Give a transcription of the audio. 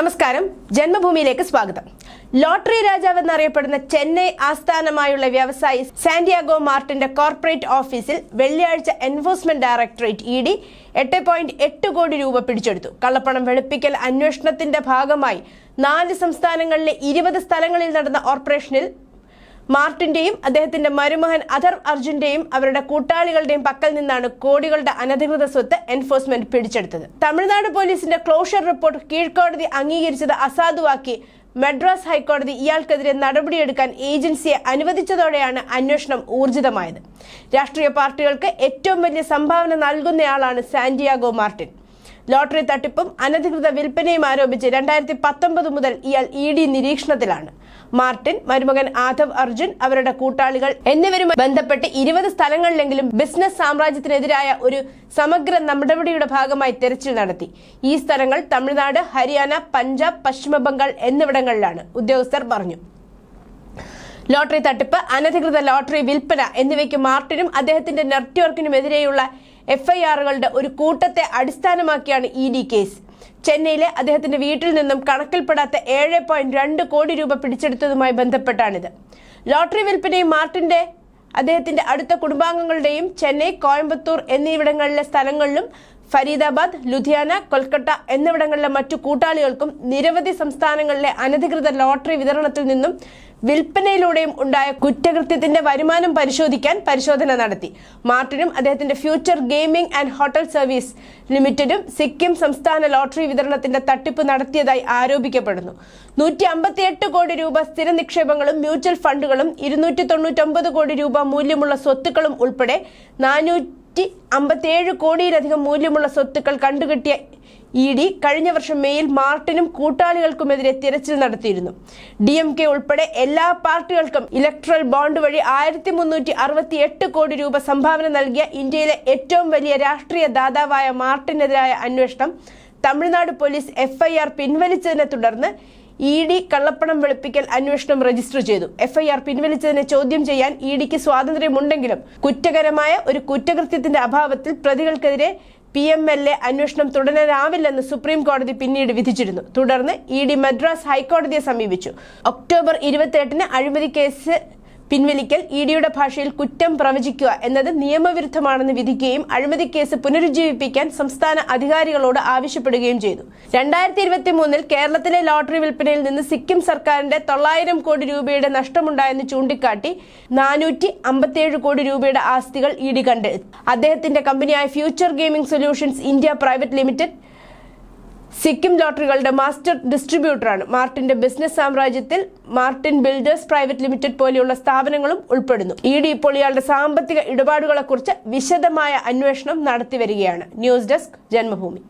നമസ്കാരം. ജന്മഭൂമിയിലേക്ക് സ്വാഗതം. ലോട്ടറി രാജാവ് എന്നറിയപ്പെടുന്ന ചെന്നൈ ആസ്ഥാനമായുള്ള വ്യവസായി സാന്റിയാഗോ മാർട്ടിന്റെ കോർപ്പറേറ്റ് ഓഫീസിൽ വെള്ളിയാഴ്ച എൻഫോഴ്സ്മെന്റ് ഡയറക്ടറേറ്റ് ഇ ഡി എട്ട് പോയിന്റ് എട്ട് കോടി രൂപ പിടിച്ചെടുത്തു. കള്ളപ്പണം വെളുപ്പിക്കൽ അന്വേഷണത്തിന്റെ ഭാഗമായി നാല് സംസ്ഥാനങ്ങളിലെ ഇരുപത് സ്ഥലങ്ങളിൽ നടന്ന ഓപ്പറേഷനിൽ മാർട്ടിന്റെയും അദ്ദേഹത്തിന്റെ മരുമകൻ അധർ അർജുന്റെയും അവരുടെ കൂട്ടാളികളുടെയും പക്കൽ നിന്നാണ് കോടികളുടെ അനധികൃത സ്വത്ത് എൻഫോഴ്സ്മെന്റ് പിടിച്ചെടുത്തത്. തമിഴ്നാട് പോലീസിന്റെ ക്ലോഷർ റിപ്പോർട്ട് കീഴ്ക്കോടതി അംഗീകരിച്ചത് അസാധുവാക്കി. മദ്രാസ് ഹൈക്കോടതി ഇയാൾക്കെതിരെ നടപടിയെടുക്കാൻ ഏജൻസിയെ അനുവദിച്ചതോടെയാണ് അന്വേഷണം ഊർജിതമായത്. രാഷ്ട്രീയ പാർട്ടികൾക്ക് ഏറ്റവും വലിയ സംഭാവന നൽകുന്നയാളാണ് സാന്റിയാഗോ മാർട്ടിൻ. ലോട്ടറി തട്ടിപ്പും അനധികൃത വിൽപ്പനയും ആരോപിച്ച് രണ്ടായിരത്തി പത്തൊമ്പത് മുതൽ ഇയാൾ ഇ ഡി നിരീക്ഷണത്തിലാണ്. മാർട്ടിൻ മരുമകൻ ആധവ് അർജുൻ അവരുടെ കൂട്ടാളികൾ എന്നിവരുമായി ബന്ധപ്പെട്ട് ഇരുപത് സ്ഥലങ്ങളിലെങ്കിലും ബിസിനസ് സാമ്രാജ്യത്തിനെതിരായ ഒരു സമഗ്ര നടപടിയുടെ ഭാഗമായി തെരച്ചിൽ നടത്തി. ഈ സ്ഥലങ്ങൾ തമിഴ്നാട് ഹരിയാന പഞ്ചാബ് പശ്ചിമ ബംഗാൾ എന്നിവിടങ്ങളിലാണ് ഉദ്യോഗസ്ഥർ പറഞ്ഞു. ലോട്ടറി തട്ടിപ്പ് അനധികൃത ലോട്ടറി വിൽപ്പന എന്നിവയ്ക്ക് മാർട്ടിനും അദ്ദേഹത്തിന്റെ നെറ്റ്വർക്കിനുമെതിരെയുള്ള എഫ്ഐആറുകളുടെ ഒരു കൂട്ടത്തെ അടിസ്ഥാനമാക്കിയാണ് ഇ ഡി കേസ്. ചെന്നൈയിലെ അദ്ദേഹത്തിന്റെ വീട്ടിൽ നിന്നും കണക്കിൽപ്പെടാത്ത ഏഴ് പോയിന്റ് രണ്ട് കോടി രൂപ പിടിച്ചെടുത്തതുമായി ബന്ധപ്പെട്ടാണിത്. ലോട്ടറി വിൽപ്പനയും മാർട്ടിന്റെ അദ്ദേഹത്തിന്റെ അടുത്ത കുടുംബാംഗങ്ങളുടെയും ചെന്നൈ കോയമ്പത്തൂർ എന്നിവിടങ്ങളിലെ സ്ഥലങ്ങളിലും ഫരീദാബാദ് ലുധിയാന കൊൽക്കത്ത എന്നിവിടങ്ങളിലെ മറ്റു കൂട്ടാളികൾക്കും നിരവധി സംസ്ഥാനങ്ങളിലെ അനധികൃത ലോട്ടറി വിതരണത്തിൽ നിന്നും വിൽപ്പനയിലൂടെയും ഉണ്ടായ കുറ്റകൃത്യത്തിന്റെ വരുമാനം പരിശോധിക്കാൻ പരിശോധന നടത്തി. മാർട്ടിനും അദ്ദേഹത്തിന്റെ future gaming and hotel service ലിമിറ്റഡും Sikkim സംസ്ഥാന ലോട്ടറി വിതരണത്തിന്റെ തട്ടിപ്പ് നടത്തിയതായി ആരോപിക്കപ്പെടുന്നു. നൂറ്റി അമ്പത്തിയെട്ട് കോടി രൂപ സ്ഥിര നിക്ഷേപങ്ങളും മ്യൂച്വൽ ഫണ്ടുകളും ഇരുന്നൂറ്റി തൊണ്ണൂറ്റൊമ്പത് കോടി രൂപ മൂല്യമുള്ള സ്വത്തുക്കളും ഉൾപ്പെടെ നാനൂറ്റി അമ്പത്തിയേഴ് കോടിയിലധികം മൂല്യമുള്ള സ്വത്തുക്കൾ കണ്ടുകെട്ടിയ ഇ ഡി കഴിഞ്ഞ വർഷം മേയിൽ മാർട്ടിനും കൂട്ടാളികൾക്കുമെതിരെ തിരച്ചിൽ നടത്തിയിരുന്നു. ഡി എം കെ ഉൾപ്പെടെ എല്ലാ പാർട്ടികൾക്കും ഇലക്ട്രൽ ബോണ്ട് വഴി ആയിരത്തി മുന്നൂറ്റി അറുപത്തി എട്ട് കോടി രൂപ സംഭാവന നൽകിയ ഇന്ത്യയിലെ ഏറ്റവും വലിയ രാഷ്ട്രീയ ദാതാവായ മാർട്ടിനെതിരായ അന്വേഷണം തമിഴ്നാട് പോലീസ് എഫ്ഐആർ പിൻവലിച്ചതിനെ തുടർന്ന് ഇ ഡി കള്ളപ്പണം വെളുപ്പിക്കൽ അന്വേഷണം രജിസ്റ്റർ ചെയ്തു. എഫ്ഐആർ പിൻവലിച്ചതിനെ ചോദ്യം ചെയ്യാൻ ഇ ഡിക്ക് സ്വാതന്ത്ര്യമുണ്ടെങ്കിലും കുറ്റകരമായ ഒരു കുറ്റകൃത്യത്തിന്റെ അഭാവത്തിൽ പ്രതികൾക്കെതിരെ പി എം എൽ എ അന്വേഷണം തുടരാനാവില്ലെന്ന് സുപ്രീം കോടതി പിന്നീട് വിധിച്ചിരുന്നു. തുടർന്ന് ഇ ഡി മദ്രാസ് ഹൈക്കോടതിയെ സമീപിച്ചു. ഒക്ടോബർ ഇരുപത്തിയെട്ടിന് അഴിമതി കേസ് പിൻവലിക്കൽ ഇ ഡിയുടെ ഭാഷയിൽ കുറ്റം പ്രവചിക്കുക എന്നത് നിയമവിരുദ്ധമാണെന്ന് വിധിക്കുകയും അഴിമതി കേസ് പുനരുജ്ജീവിപ്പിക്കാൻ സംസ്ഥാന അധികാരികളോട് ആവശ്യപ്പെടുകയും ചെയ്തു. രണ്ടായിരത്തി ഇരുപത്തി മൂന്നിൽ കേരളത്തിലെ ലോട്ടറി വിൽപ്പനയിൽ നിന്ന് സിക്കിം സർക്കാരിന്റെ തൊള്ളായിരം കോടി രൂപയുടെ നഷ്ടമുണ്ടായെന്ന് ചൂണ്ടിക്കാട്ടി നാനൂറ്റി അമ്പത്തിയേഴ് കോടി രൂപയുടെ ആസ്തികൾ ഇ ഡി കണ്ടെടുത്തു. അദ്ദേഹത്തിന്റെ കമ്പനിയായ future gaming solutions India private limited Sikkim ലോട്ടറികളുടെ master ഡിസ്ട്രിബ്യൂട്ടറാണ്. മാർട്ടിന്റെ ബിസിനസ് സാമ്രാജ്യത്തിൽ മാർട്ടിൻ ബിൽഡേഴ്സ് പ്രൈവറ്റ് ലിമിറ്റഡ് പോലെയുള്ള സ്ഥാപനങ്ങളും ഉൾപ്പെടുന്നു. ഇ ഡി ഇപ്പോൾ ഇയാളുടെ സാമ്പത്തിക ഇടപാടുകളെക്കുറിച്ച് വിശദമായ അന്വേഷണം നടത്തിവരികയാണ് ന്യൂസ് ഡെസ്ക് ജന്മഭൂമി.